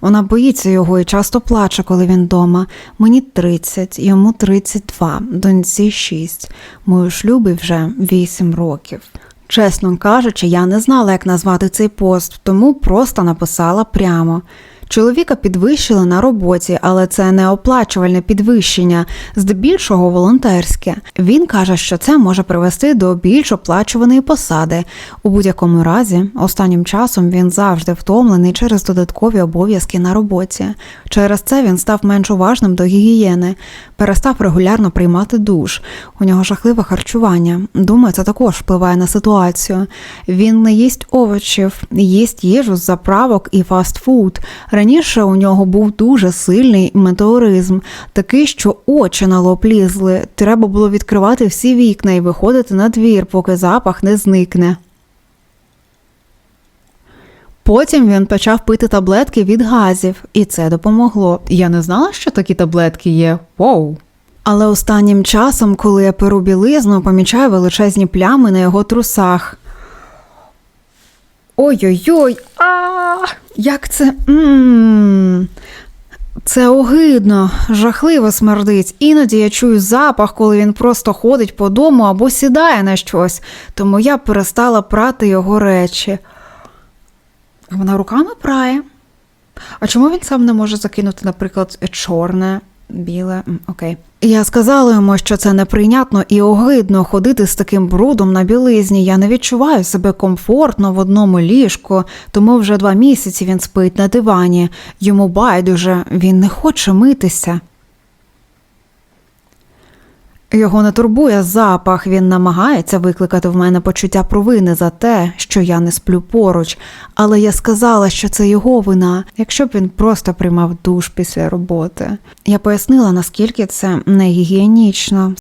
Вона боїться його і часто плаче, коли він вдома. Мені 30, йому 32, доньці 6. Мою шлюбі вже 8 років. Чесно кажучи, я не знала, як назвати цей пост, тому просто написала прямо. Чоловіка підвищили на роботі, але це не оплачувальне підвищення, здебільшого волонтерське. Він каже, що це може привести до більш оплачуваної посади. У будь-якому разі, останнім часом він завжди втомлений через додаткові обов'язки на роботі. Через це він став менш уважним до гігієни, перестав регулярно приймати душ. У нього жахливе харчування. Думаю, це також впливає на ситуацію. Він не їсть овочів, їсть їжу з заправок і фастфуд. Раніше у нього був дуже сильний метеоризм, такий, що очі на лоб лізли. Треба було відкривати всі вікна і виходити на двір, поки запах не зникне. Потім він почав пити таблетки від газів, і це допомогло. Я не знала, що такі таблетки є. Воу. Але останнім часом, коли я перу білизну, помічаю величезні плями на його трусах. Ой-ой-ой, а як це. Це огидно, жахливо смердить. Іноді я чую запах, коли він просто ходить по дому або сідає на щось, тому я перестала прати його речі. Вона руками прає. А чому він сам не може закинути, наприклад, чорне, біле? Окей. Я сказала йому, що це неприйнятно і огидно ходити з таким брудом на білизні. Я не відчуваю себе комфортно в одному ліжку, тому вже два місяці він спить на дивані. Йому байдуже, він не хоче митися. Його не турбує запах, він намагається викликати в мене почуття провини за те, що я не сплю поруч, але я сказала, що це його вина, якщо б він просто приймав душ після роботи. Я пояснила, наскільки це не гігієнічно.